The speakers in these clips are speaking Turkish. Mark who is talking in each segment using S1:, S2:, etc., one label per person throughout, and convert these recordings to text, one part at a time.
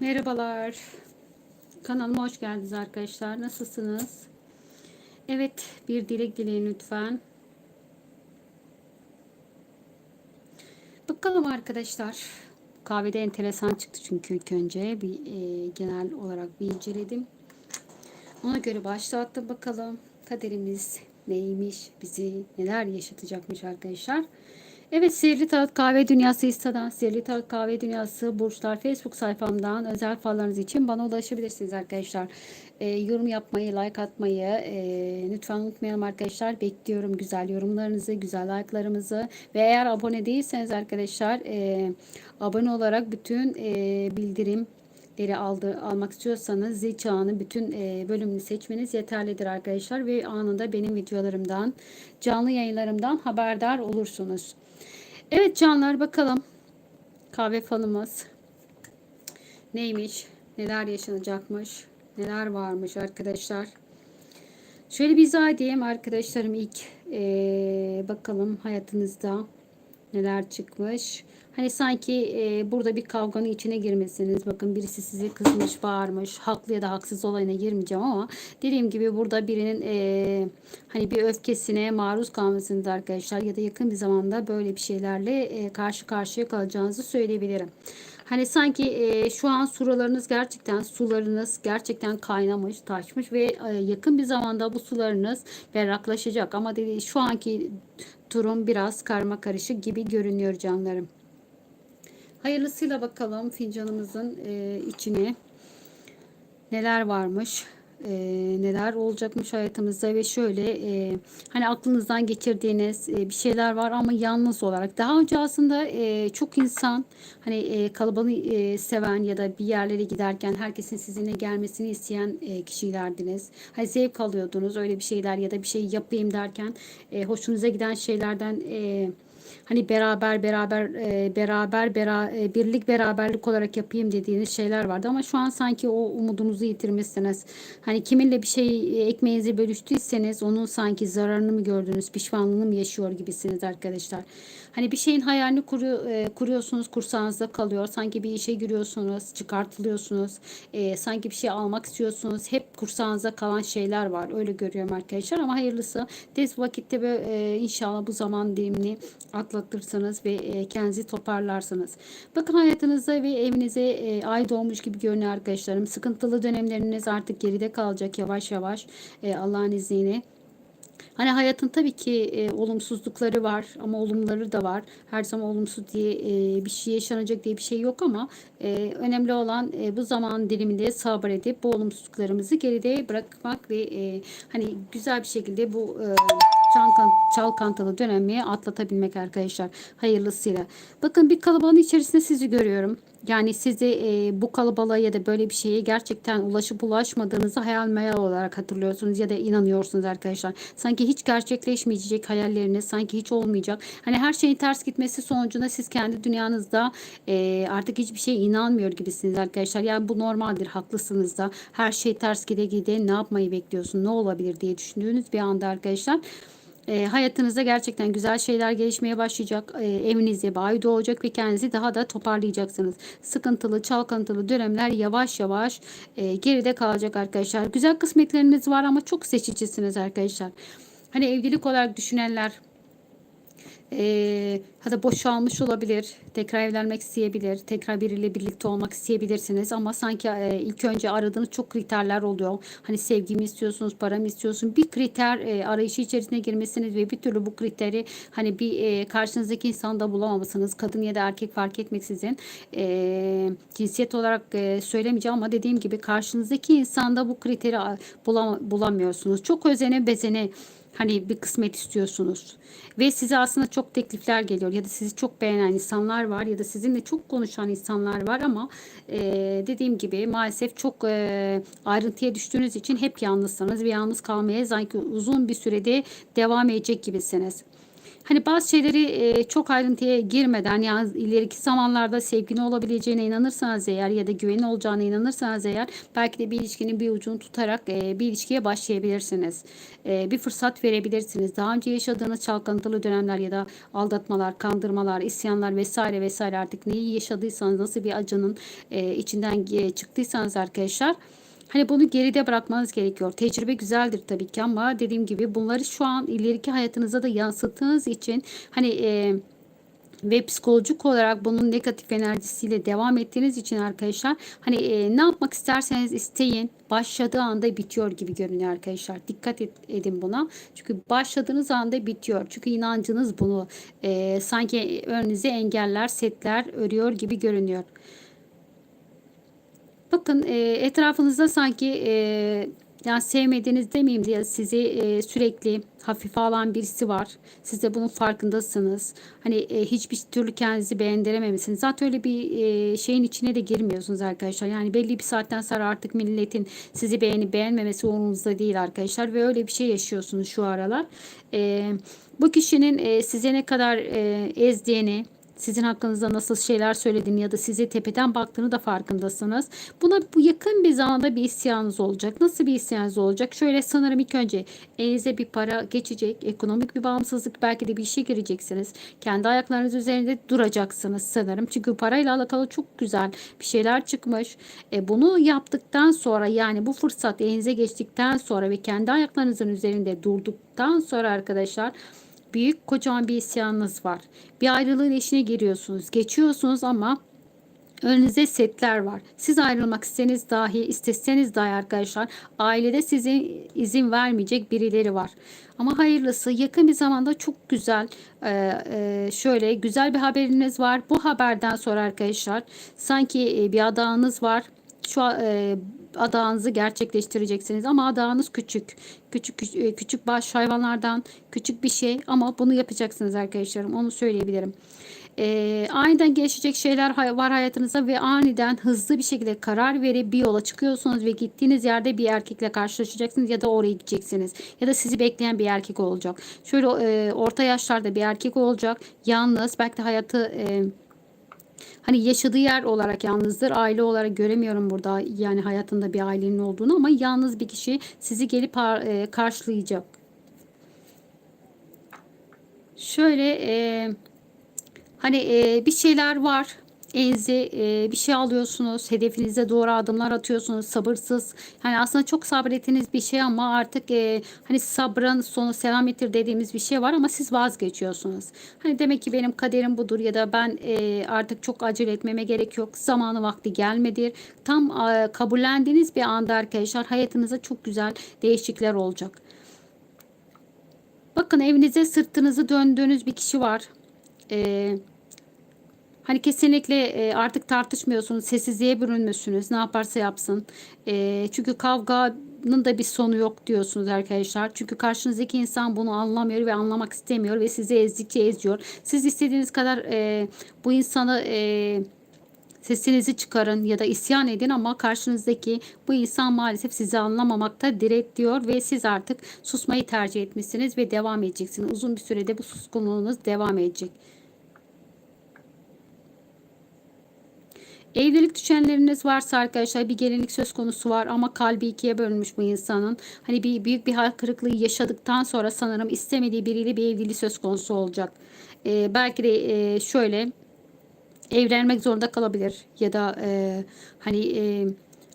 S1: Merhabalar. Kanalıma hoş geldiniz arkadaşlar. Nasılsınız? Evet, bir dilek dileyin lütfen. Bakalım arkadaşlar. Kahvede enteresan çıktı çünkü ilk önce bir e, genel olarak bir inceledim. Ona göre başlattım bakalım. Kaderimiz neymiş, bizi neler yaşatacakmış arkadaşlar. Evet Sihirli Tarot Kahve Dünyası Insta'dan Sihirli Tarot Kahve Dünyası Burçlar Facebook sayfamdan özel fallarınız için bana ulaşabilirsiniz arkadaşlar. E, yorum yapmayı, like atmayı e, lütfen unutmayalım arkadaşlar. Bekliyorum güzel yorumlarınızı, güzel like'larımızı ve eğer abone değilseniz arkadaşlar e, abone olarak bütün e, bildirim aldı, almak istiyorsanız zil çağını bütün e, bölümünü seçmeniz yeterlidir arkadaşlar ve anında benim videolarımdan canlı yayınlarımdan haberdar olursunuz. Evet canlar bakalım kahve falımız neymiş neler yaşanacakmış neler varmış arkadaşlar. Şöyle bir izah edeyim arkadaşlarım ilk e, bakalım hayatınızda neler çıkmış. Hani sanki e, burada bir kavganın içine girmesiniz. Bakın birisi size kızmış, bağırmış. Haklı ya da haksız olayına girmeyeceğim ama dediğim gibi burada birinin e, hani bir öfkesine maruz kalmasınız arkadaşlar ya da yakın bir zamanda böyle bir şeylerle e, karşı karşıya kalacağınızı söyleyebilirim. Hani sanki e, şu an sularınız gerçekten sularınız gerçekten kaynamış, taşmış ve e, yakın bir zamanda bu sularınız berraklaşacak. Ama dedi, şu anki durum biraz karma karışık gibi görünüyor canlarım. Hayırlısıyla bakalım fincanımızın e, içine neler varmış e, neler olacakmış hayatımızda ve şöyle e, hani aklınızdan geçirdiğiniz e, bir şeyler var ama yalnız olarak daha önce aslında e, çok insan hani e, kalabalığı e, seven ya da bir yerlere giderken herkesin sizinle gelmesini isteyen e, kişilerdiniz. Hani zevk alıyordunuz öyle bir şeyler ya da bir şey yapayım derken e, hoşunuza giden şeylerden e, hani beraber beraber e, beraber bera, e, birlik beraberlik olarak yapayım dediğiniz şeyler vardı ama şu an sanki o umudunuzu yitirmişsiniz. Hani kiminle bir şey e, ekmeğinizi bölüştüyseniz onun sanki zararını mı gördünüz, pişmanlığını mı yaşıyor gibisiniz arkadaşlar. Hani bir şeyin hayalini kuruyor, e, kuruyorsunuz, kursağınızda kalıyor. Sanki bir işe giriyorsunuz, çıkartılıyorsunuz. E, sanki bir şey almak istiyorsunuz. Hep kursağınızda kalan şeyler var. Öyle görüyorum arkadaşlar ama hayırlısı. Tez vakitte böyle, e, inşallah bu zaman dilimini atlatırsınız ve e, kendinizi toparlarsınız. Bakın hayatınızda ve evinize e, ay doğmuş gibi görünüyor arkadaşlarım. Sıkıntılı dönemleriniz artık geride kalacak yavaş yavaş e, Allah'ın izniyle. Hani hayatın tabii ki e, olumsuzlukları var ama olumları da var. Her zaman olumsuz diye e, bir şey yaşanacak diye bir şey yok ama e, önemli olan e, bu zaman diliminde sabır edip bu olumsuzluklarımızı geride bırakmak ve e, hani güzel bir şekilde bu e, çalkan, çalkantılı dönemi atlatabilmek arkadaşlar. Hayırlısıyla. Bakın bir kalabalığın içerisinde sizi görüyorum. Yani sizi e, bu kalabalığa ya da böyle bir şeye gerçekten ulaşıp ulaşmadığınızı hayal meyal olarak hatırlıyorsunuz ya da inanıyorsunuz arkadaşlar. Sanki hiç gerçekleşmeyecek hayalleriniz sanki hiç olmayacak. Hani her şeyin ters gitmesi sonucunda siz kendi dünyanızda e, artık hiçbir şeye inanmıyor gibisiniz arkadaşlar. Yani bu normaldir haklısınız da her şey ters gide gide ne yapmayı bekliyorsun ne olabilir diye düşündüğünüz bir anda arkadaşlar e, hayatınızda gerçekten güzel şeyler gelişmeye başlayacak. E, evinizde bir doğacak ve kendinizi daha da toparlayacaksınız. Sıkıntılı, çalkantılı dönemler yavaş yavaş e, geride kalacak arkadaşlar. Güzel kısmetleriniz var ama çok seçicisiniz arkadaşlar. Hani evlilik olarak düşünenler e, hatta boşalmış olabilir, tekrar evlenmek isteyebilir, tekrar biriyle birlikte olmak isteyebilirsiniz ama sanki e, ilk önce aradığınız çok kriterler oluyor. Hani sevgi mi istiyorsunuz, para mı istiyorsunuz? Bir kriter e, arayışı içerisine girmesiniz ve bir türlü bu kriteri hani bir e, karşınızdaki insanda bulamamışsınız. Kadın ya da erkek fark etmeksizin e, cinsiyet olarak e, söylemeyeceğim ama dediğim gibi karşınızdaki insanda bu kriteri bulam bulamıyorsunuz. Çok özene bezene hani bir kısmet istiyorsunuz ve size aslında çok teklifler geliyor ya da sizi çok beğenen insanlar var ya da sizinle çok konuşan insanlar var ama e, dediğim gibi maalesef çok e, ayrıntıya düştüğünüz için hep yalnızsınız ve yalnız kalmaya sanki uzun bir sürede devam edecek gibisiniz. Hani bazı şeyleri e, çok ayrıntıya girmeden yani ileriki zamanlarda sevgili olabileceğine inanırsanız eğer ya da güvenin olacağına inanırsanız eğer belki de bir ilişkinin bir ucunu tutarak e, bir ilişkiye başlayabilirsiniz. E, bir fırsat verebilirsiniz. Daha önce yaşadığınız çalkantılı dönemler ya da aldatmalar, kandırmalar, isyanlar vesaire vesaire artık neyi yaşadıysanız nasıl bir acının e, içinden e, çıktıysanız arkadaşlar Hani bunu geride bırakmanız gerekiyor. Tecrübe güzeldir tabii ki ama dediğim gibi bunları şu an ileriki hayatınıza da yansıttığınız için hani e, ve psikolojik olarak bunun negatif enerjisiyle devam ettiğiniz için arkadaşlar hani e, ne yapmak isterseniz isteyin başladığı anda bitiyor gibi görünüyor arkadaşlar. Dikkat et, edin buna. Çünkü başladığınız anda bitiyor. Çünkü inancınız bunu e, sanki önünüze engeller, setler örüyor gibi görünüyor. Bakın e, etrafınızda sanki e, yani sevmediğiniz demeyeyim diye sizi e, sürekli hafife alan birisi var. Siz de bunun farkındasınız. Hani e, hiçbir türlü kendinizi beğendirememişsiniz. Zaten öyle bir e, şeyin içine de girmiyorsunuz arkadaşlar. Yani belli bir saatten sonra artık milletin sizi beğenip beğenmemesi umurunuzda değil arkadaşlar. Ve öyle bir şey yaşıyorsunuz şu aralar. E, bu kişinin e, size ne kadar e, ezdiğini, sizin hakkınızda nasıl şeyler söylediğini ya da size tepeden baktığını da farkındasınız. Buna bu yakın bir zamanda bir isyanınız olacak. Nasıl bir isyanınız olacak? Şöyle sanırım ilk önce elinize bir para geçecek. Ekonomik bir bağımsızlık belki de bir işe gireceksiniz. Kendi ayaklarınız üzerinde duracaksınız sanırım. Çünkü parayla alakalı çok güzel bir şeyler çıkmış. E, bunu yaptıktan sonra yani bu fırsat elinize geçtikten sonra ve kendi ayaklarınızın üzerinde durduktan sonra arkadaşlar büyük kocaman bir isyanınız var. Bir ayrılığın eşine giriyorsunuz. Geçiyorsunuz ama Önünüzde setler var. Siz ayrılmak isteseniz dahi, isteseniz dahi arkadaşlar ailede size izin vermeyecek birileri var. Ama hayırlısı yakın bir zamanda çok güzel e, e, şöyle güzel bir haberiniz var. Bu haberden sonra arkadaşlar sanki e, bir adağınız var. Şu e, adağınızı gerçekleştireceksiniz ama adağınız küçük. Küçük küçük, küçük baş hayvanlardan küçük bir şey ama bunu yapacaksınız arkadaşlarım. Onu söyleyebilirim. Ee, aniden gelişecek şeyler var hayatınızda ve aniden hızlı bir şekilde karar verip bir yola çıkıyorsunuz ve gittiğiniz yerde bir erkekle karşılaşacaksınız ya da oraya gideceksiniz ya da sizi bekleyen bir erkek olacak. Şöyle e, orta yaşlarda bir erkek olacak. Yalnız belki de hayatı e, hani yaşadığı yer olarak yalnızdır. Aile olarak göremiyorum burada yani hayatında bir ailenin olduğunu ama yalnız bir kişi sizi gelip e, karşılayacak. Şöyle e, hani e, bir şeyler var elinize e, bir şey alıyorsunuz. Hedefinize doğru adımlar atıyorsunuz. Sabırsız. Yani aslında çok sabrettiğiniz bir şey ama artık e, hani sabrın sonu selamettir dediğimiz bir şey var ama siz vazgeçiyorsunuz. Hani demek ki benim kaderim budur ya da ben e, artık çok acele etmeme gerek yok. Zamanı vakti gelmedir. Tam e, kabullendiğiniz bir anda arkadaşlar hayatınıza çok güzel değişiklikler olacak. Bakın evinize sırtınızı döndüğünüz bir kişi var. Eee Hani kesinlikle e, artık tartışmıyorsunuz. Sessizliğe bürünmüşsünüz. Ne yaparsa yapsın. E, çünkü kavganın da bir sonu yok diyorsunuz arkadaşlar. Çünkü karşınızdaki insan bunu anlamıyor ve anlamak istemiyor ve sizi ezdikçe eziyor. Siz istediğiniz kadar e, bu insanı sesinizi çıkarın ya da isyan edin ama karşınızdaki bu insan maalesef sizi anlamamakta direkt diyor ve siz artık susmayı tercih etmişsiniz ve devam edeceksiniz. Uzun bir sürede bu suskunluğunuz devam edecek. Evlilik düşenleriniz varsa arkadaşlar bir gelinlik söz konusu var ama kalbi ikiye bölünmüş bu insanın. Hani bir büyük bir hayal kırıklığı yaşadıktan sonra sanırım istemediği biriyle bir evliliği söz konusu olacak. Ee, belki de e, şöyle evlenmek zorunda kalabilir ya da e, hani e,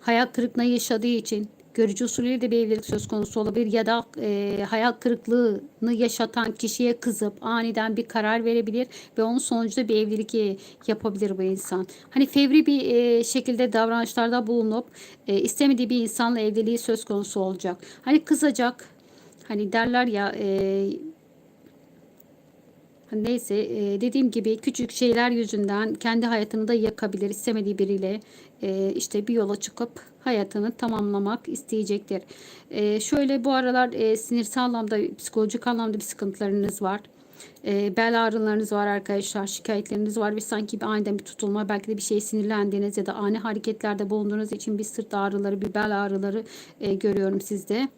S1: hayal kırıklığına yaşadığı için görücü usulüyle de bir evlilik söz konusu olabilir ya da e, hayal kırıklığını yaşatan kişiye kızıp aniden bir karar verebilir ve onun sonucunda bir evlilik e, yapabilir bu insan. Hani fevri bir e, şekilde davranışlarda bulunup e, istemediği bir insanla evliliği söz konusu olacak. Hani kızacak. Hani derler ya e, Neyse e, dediğim gibi küçük şeyler yüzünden kendi hayatını da yakabilir istemediği biriyle e, işte bir yola çıkıp hayatını tamamlamak isteyecektir. E, şöyle bu aralar e, sinirsel anlamda psikolojik anlamda bir sıkıntılarınız var. E, bel ağrılarınız var arkadaşlar şikayetleriniz var ve sanki bir aniden bir tutulma belki de bir şey sinirlendiğiniz ya da ani hareketlerde bulunduğunuz için bir sırt ağrıları bir bel ağrıları e, görüyorum sizde.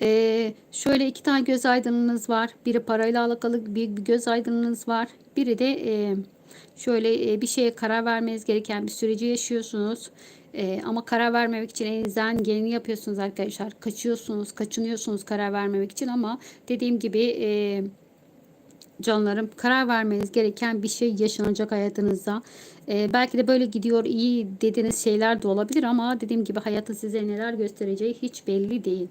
S1: Ee, şöyle iki tane göz aydınınız var. Biri parayla alakalı bir göz aydınınız var. Biri de e, şöyle e, bir şeye karar vermeniz gereken bir süreci yaşıyorsunuz. E, ama karar vermemek için elinizden geleni yapıyorsunuz arkadaşlar. Kaçıyorsunuz, kaçınıyorsunuz karar vermemek için ama dediğim gibi e, canlarım karar vermeniz gereken bir şey yaşanacak hayatınızda. Ee, belki de böyle gidiyor iyi dediğiniz şeyler de olabilir ama dediğim gibi hayatı size neler göstereceği hiç belli değil.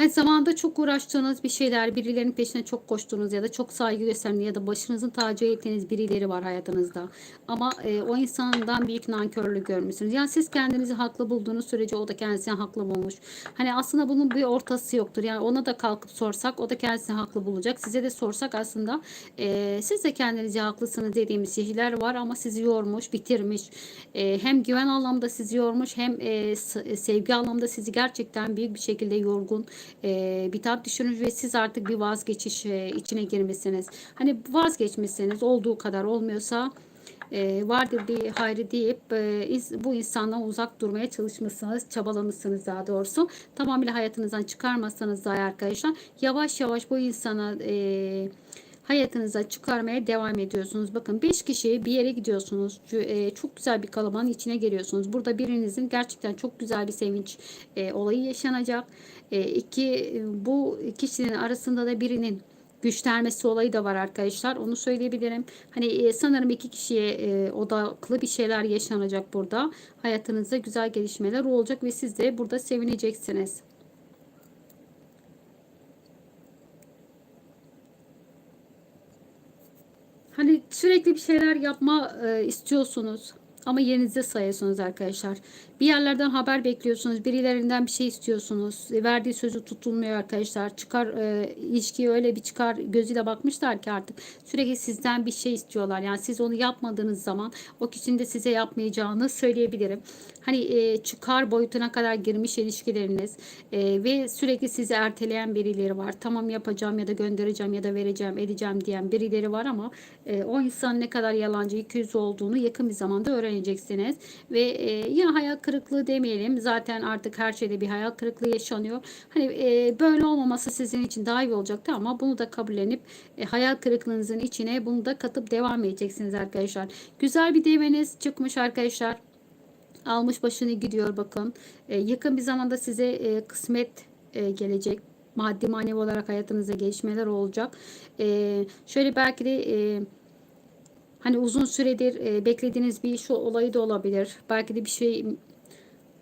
S1: Hani zamanında çok uğraştığınız bir şeyler, birilerinin peşine çok koştuğunuz ya da çok saygı gösterdiğiniz ya da başınızın tacı ettiğiniz birileri var hayatınızda. Ama e, o insandan büyük nankörlük görmüşsünüz. Yani siz kendinizi haklı bulduğunuz sürece o da kendisini haklı bulmuş. Hani aslında bunun bir ortası yoktur. Yani ona da kalkıp sorsak o da kendisini haklı bulacak. Size de sorsak aslında e, siz de kendinizi haklısınız dediğimiz şeyler var ama sizi yormuş, bitirmiş. E, hem güven anlamda sizi yormuş hem e, sevgi anlamda sizi gerçekten büyük bir şekilde yorgun e, bitap düşünür ve siz artık bir vazgeçiş e, içine girmişsiniz. Hani vazgeçmişsiniz olduğu kadar olmuyorsa e, vardır bir hayrı deyip e, iz, bu insandan uzak durmaya çalışmışsınız, çabalamışsınız daha doğrusu. Tamamıyla hayatınızdan çıkarmazsanız da arkadaşlar yavaş yavaş bu insana e, hayatınıza çıkarmaya devam ediyorsunuz. Bakın 5 kişi bir yere gidiyorsunuz. E, çok güzel bir kalabalığın içine giriyorsunuz. Burada birinizin gerçekten çok güzel bir sevinç e, olayı yaşanacak. E, iki bu kişinin arasında da birinin güçlenmesi olayı da var arkadaşlar. Onu söyleyebilirim. Hani sanırım iki kişiye odaklı bir şeyler yaşanacak burada. Hayatınızda güzel gelişmeler olacak ve siz de burada sevineceksiniz. Hani sürekli bir şeyler yapma e, istiyorsunuz. Ama yerinizde sayıyorsunuz arkadaşlar. Bir yerlerden haber bekliyorsunuz. Birilerinden bir şey istiyorsunuz. E, verdiği sözü tutulmuyor arkadaşlar. Çıkar e, ilişkiye öyle bir çıkar gözüyle bakmışlar ki artık sürekli sizden bir şey istiyorlar. Yani siz onu yapmadığınız zaman o kişinin de size yapmayacağını söyleyebilirim. Hani e, çıkar boyutuna kadar girmiş ilişkileriniz e, ve sürekli sizi erteleyen birileri var. Tamam yapacağım ya da göndereceğim ya da vereceğim edeceğim diyen birileri var ama e, o insan ne kadar yalancı, ikiyüzlü olduğunu yakın bir zamanda öğreneceksiniz. Ve e, ya hayal kırıklığı demeyelim. Zaten artık her şeyde bir hayal kırıklığı yaşanıyor. Hani e, böyle olmaması sizin için daha iyi olacaktı ama bunu da kabullenip e, hayal kırıklığınızın içine bunu da katıp devam edeceksiniz arkadaşlar. Güzel bir deveniz çıkmış arkadaşlar. Almış başını gidiyor bakın. E, yakın bir zamanda size e, kısmet e, gelecek maddi manevi olarak hayatınızda gelişmeler olacak. E, şöyle belki de e, hani uzun süredir e, beklediğiniz bir iş olayı da olabilir. Belki de bir şey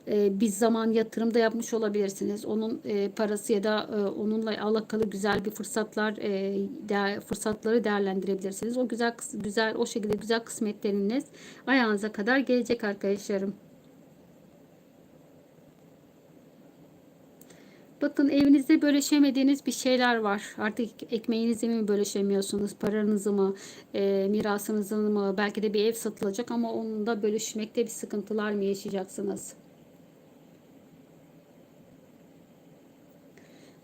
S1: e, bir zaman yatırım da yapmış olabilirsiniz. Onun e, parası ya da e, onunla alakalı güzel bir fırsatlar e, fırsatları değerlendirebilirsiniz. O güzel güzel o şekilde güzel kısmetleriniz ayağınıza kadar gelecek arkadaşlarım. Bakın evinizde bölüşemediğiniz bir şeyler var. Artık ekmeğinizi mi bölüşemiyorsunuz? Paranızı mı? E, mirasınızı mı? Belki de bir ev satılacak ama onu da bölüşmekte bir sıkıntılar mı yaşayacaksınız?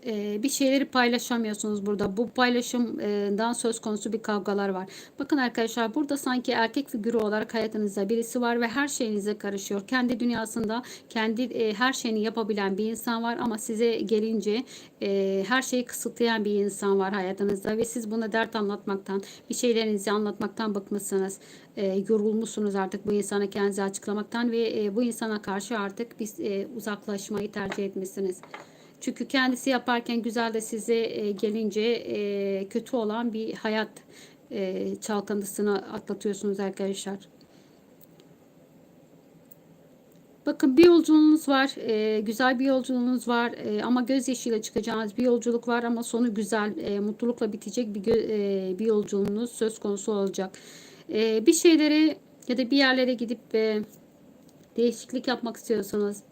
S1: E, bir şeyleri paylaşamıyorsunuz burada. Bu paylaşımdan söz konusu bir kavgalar var. Bakın arkadaşlar burada sanki erkek figürü olarak hayatınızda birisi var ve her şeyinize karışıyor. Kendi dünyasında kendi e, her şeyini yapabilen bir insan var ama size gelince e, her şeyi kısıtlayan bir insan var hayatınızda ve siz buna dert anlatmaktan, bir şeylerinizi anlatmaktan bıkmışsınız. E, yorulmuşsunuz artık bu insana kendinizi açıklamaktan ve e, bu insana karşı artık biz e, uzaklaşmayı tercih etmişsiniz. Çünkü kendisi yaparken güzel de size e, gelince e, kötü olan bir hayat e, çalkantısını atlatıyorsunuz arkadaşlar. Bakın bir yolculuğunuz var. E, güzel bir yolculuğunuz var. E, ama gözyaşıyla çıkacağınız bir yolculuk var ama sonu güzel, e, mutlulukla bitecek bir e, bir yolculuğunuz söz konusu olacak. E, bir şeyleri ya da bir yerlere gidip e, değişiklik yapmak istiyorsanız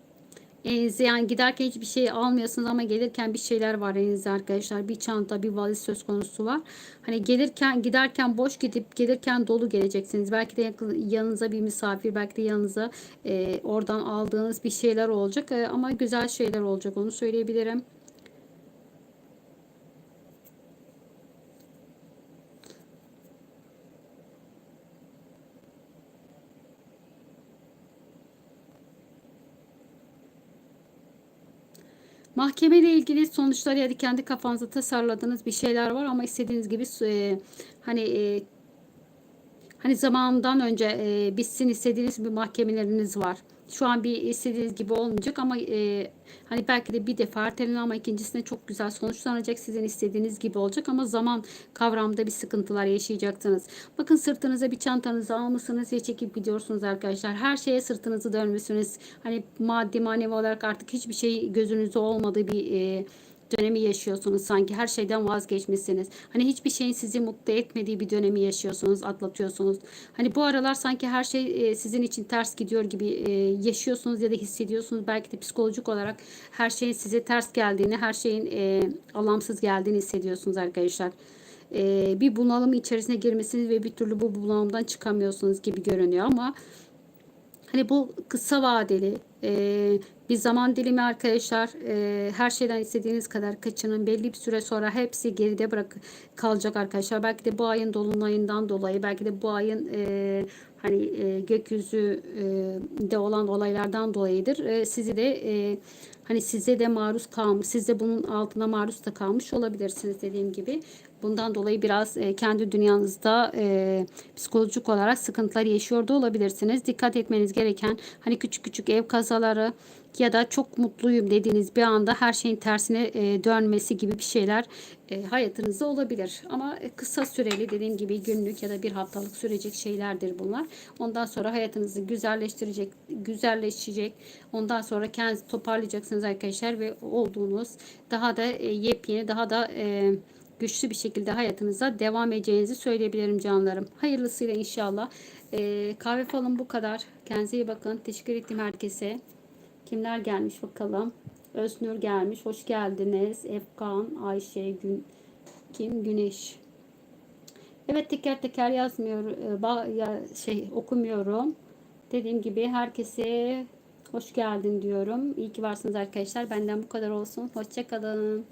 S1: Elinizde yani giderken hiçbir şey almıyorsunuz ama gelirken bir şeyler var elinizde arkadaşlar. Bir çanta, bir valiz söz konusu var. Hani gelirken giderken boş gidip gelirken dolu geleceksiniz. Belki de yanınıza bir misafir, belki de yanınıza e, oradan aldığınız bir şeyler olacak. E, ama güzel şeyler olacak onu söyleyebilirim. Mahkemeyle ilgili sonuçlar ya da kendi kafanızda tasarladığınız bir şeyler var ama istediğiniz gibi e, hani e, hani zamandan önce e, bitsin istediğiniz bir mahkemeleriniz var. Şu an bir istediğiniz gibi olmayacak ama e, hani belki de bir defa ertelenin ama ikincisinde çok güzel sonuçlanacak. Sizin istediğiniz gibi olacak ama zaman kavramında bir sıkıntılar yaşayacaksınız. Bakın sırtınıza bir çantanızı almışsınız ve çekip gidiyorsunuz arkadaşlar. Her şeye sırtınızı dönmüşsünüz. Hani maddi manevi olarak artık hiçbir şey gözünüzde olmadığı bir e, dönemi yaşıyorsunuz sanki her şeyden vazgeçmişsiniz. Hani hiçbir şeyin sizi mutlu etmediği bir dönemi yaşıyorsunuz, atlatıyorsunuz. Hani bu aralar sanki her şey e, sizin için ters gidiyor gibi e, yaşıyorsunuz ya da hissediyorsunuz. Belki de psikolojik olarak her şeyin size ters geldiğini, her şeyin e, alamsız geldiğini hissediyorsunuz arkadaşlar. Bir bunalım içerisine girmesiniz ve bir türlü bu bunalımdan çıkamıyorsunuz gibi görünüyor ama Hani bu kısa vadeli e, bir zaman dilimi arkadaşlar. E, her şeyden istediğiniz kadar kaçının. Belli bir süre sonra hepsi geride bırak kalacak arkadaşlar. Belki de bu ayın dolunayından dolayı, belki de bu ayın e, hani e, gökyüzü e, de olan olaylardan dolayıdır. E, sizi de e, hani size de maruz kalmış, siz de bunun altına maruz da kalmış olabilirsiniz dediğim gibi. Bundan dolayı biraz e, kendi dünyanızda e, psikolojik olarak sıkıntılar yaşıyor da olabilirsiniz. Dikkat etmeniz gereken hani küçük küçük ev kazaları ya da çok mutluyum dediğiniz bir anda her şeyin tersine e, dönmesi gibi bir şeyler e, hayatınızda olabilir. Ama kısa süreli dediğim gibi günlük ya da bir haftalık sürecek şeylerdir bunlar. Ondan sonra hayatınızı güzelleştirecek, güzelleşecek. Ondan sonra kendinizi toparlayacaksınız arkadaşlar ve olduğunuz daha da e, yepyeni, daha da e, güçlü bir şekilde hayatınıza devam edeceğinizi söyleyebilirim canlarım. Hayırlısıyla inşallah. E, kahve falan bu kadar. Kendinize iyi bakın. Teşekkür ettim herkese. Kimler gelmiş bakalım. Öznur gelmiş. Hoş geldiniz. Efkan, Ayşe, Gün, Kim, Güneş. Evet teker teker yazmıyor. E, ya, şey okumuyorum. Dediğim gibi herkese hoş geldin diyorum. İyi ki varsınız arkadaşlar. Benden bu kadar olsun. Hoşçakalın.